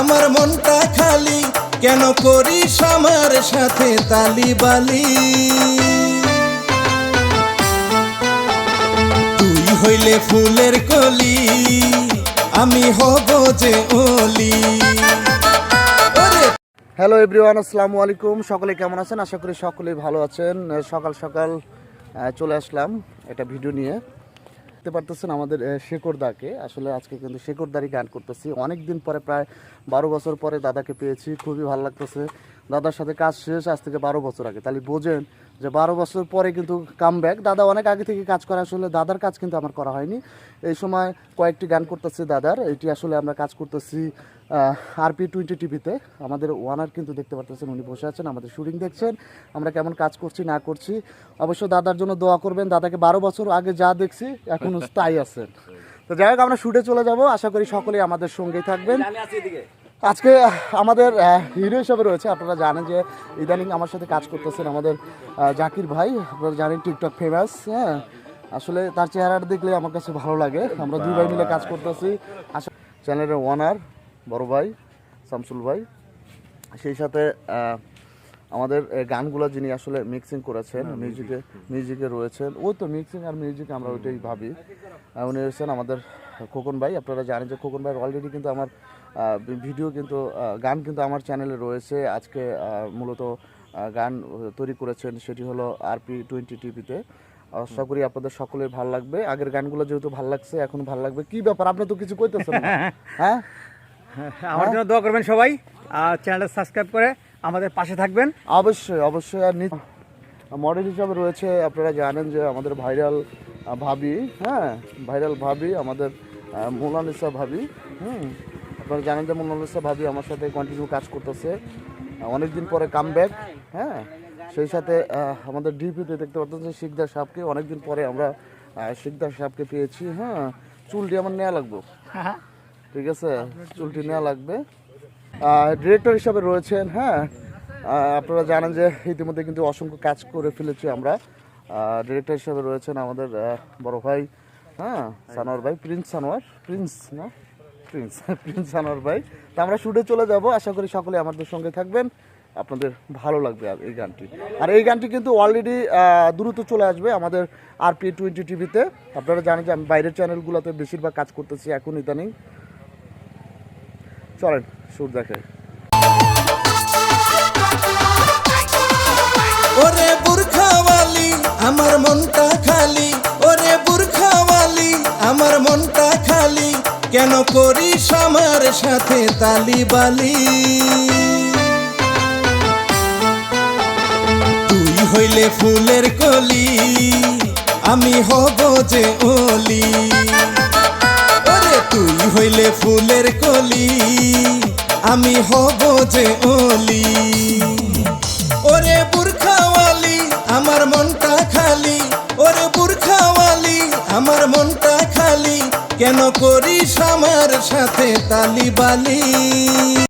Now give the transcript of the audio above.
আমার মনটা খালি, কেন করিস আমার সাথে তালি বালি? তুই হইলে ফুলের কলি, আমি হব যে অলি। হ্যালো এভরিওয়ান, আসসালামু আলাইকুম। সকলে কেমন আছেন? আশা করি সকলেই ভালো আছেন। সকাল সকাল চলে আসলাম একটা ভিডিও নিয়ে। দেখতে পারতেছেন আমাদের শেকড়দাকে আসলে আজকে কিন্তু শেকড়দারি গান করতেছি। অনেক দিন পরে, প্রায় বারো বছর পরে দাদাকে পেয়েছি। খুবই ভালো লাগতেছে। দাদার সাথে কাজ শেষ, আজ থেকে বারো বছর আগে। তাহলে বোঝেন যে বারো বছর পরে কিন্তু কাম ব্যাক দাদা অনেক আগে থেকে কাজ করে, আসলে দাদার কাজ কিন্তু আমার করা হয়নি। এই সময় কয়েকটি গান করতেছি দাদার। এটি আসলে আমরা কাজ করতেছি আরপি টোয়েন্টি টিভিতে আমাদের ওয়ানার কিন্তু দেখতে পারতেছেন উনি বসে আছেন আমাদের শুটিং দেখছেন আমরা কেমন কাজ করছি না করছি। অবশ্য দাদার জন্য দোয়া করবেন দাদাকে বারো বছর আগে যা দেখছি এখনও তাই আছেন। তো যাই হোক আমরা শুটে চলে যাব আশা করি সকলেই আমাদের সঙ্গেই থাকবেন। আজকে আমাদের হিরো হিসেবে রয়েছে আপনারা জানেন যে ইদানিং আমার সাথে কাজ করতেছেন আমাদের জাকির ভাই আপনারা জানেন টিকটক ফেমাস হ্যাঁ। আসলে তার চেহারাটা দেখলে আমার কাছে ভালো লাগে আমরা দুই ভাই মিলে কাজ করতেছি। আশা চ্যানেলের ওনার বড় ভাই শামসুল ভাই। সেই সাথে আমাদের গানগুলো যিনি আসলে মিক্সিং করেছেন মিউজিকে মিউজিকে রয়েছেন। ওই তো মিক্সিং আর মিউজিক আমরা ওইটাই ভাবি। উনি রয়েছেন আমাদের খোকন ভাই। আপনারা জানেন যে খোকন ভাই অলরেডি কিন্তু আমার ভিডিও কিন্তু গান কিন্তু আমার চ্যানেলে রয়েছে। আজকে মূলত গান তৈরি করেছেন সেটি হলো আরপি টোয়েন্টি টিভিতে আশা করি আপনাদের সকলের ভালো লাগবে। আগের গানগুলো যেহেতু ভালো লাগছে এখন ভালো লাগবে। কি ব্যাপার? আপনি তো কিছু কইতেছেন হ্যাঁ? আমার জন্য দোয়া করবেন সবাই। আর চ্যানেলটা সাবস্ক্রাইব করে আমাদের পাশে থাকবেন। অবশ্যই অবশ্যই। আর মডেল হিসাবে রয়েছে আপনারা জানেন যে আমাদের ভাইরাল ভাবি হ্যাঁ ভাইরাল ভাবি আমাদের মোনালিসা ভাবি হুম। আপনারা জানেন যে মোনালিসা ভাবি আমার সাথে কন্টিনিউ কাজ করতেছে। অনেক দিন পরে কাম হ্যাঁ। সেই সাথে আমাদের ডিপিতে দেখতে পাচ্ছেন যে শিকদার সাহেবকে। অনেকদিন পরে আমরা শিকদার সাহেবকে পেয়েছি হ্যাঁ। চুলটি আমার নেওয়া লাগবে। ঠিক আছে? চুলটি নেওয়া লাগবে। ডিরেক্টর হিসাবে রয়েছেন হ্যাঁ? আপনারা জানেন যে ইতিমধ্যে কিন্তু অসংখ্য কাজ করে ফেলেছি আমরা। ডিরেক্টর হিসাবে রয়েছেন আমাদের বড় ভাই হ্যাঁ? সানোয়ার ভাই, প্রিন্স সানোয়ার। প্রিন্স, না? প্রিন্স প্রিন্স সানোয়ার ভাই। তো আমরা শুটে চলে যাব। আশা করি সকলে আমাদের সঙ্গে থাকবেন। আপনাদের ভালো লাগবে এই গানটি। আর এই গানটি কিন্তু অলরেডি দ্রুত চলে আসবে আমাদের আর পি টোয়েন্টি টিভিতে আপনারা জানেন যে আমি বাইরের চ্যানেলগুলোতে বেশিরভাগ কাজ করতেছি এখন ইদানিং। চলেন, সুর দেখে ওরে বুরখাওয়ালি, আমার মনটা খালি। ওরে বুরখাওয়ালি, আমার মনটা খালি। কেন করিস আমার সাথে তালি বালি তুই হইলে ফুলের কলি, আমি হব যে তুই হইলে ফুলের কলি, আমি হব যে অলি। ওরে বুর্খাওয়ালি, আমার মনটা খালি। ওরে বুর্খাওয়ালি, আমার মনটা খালি। কেন করিস আমার সাথে তালি বালি?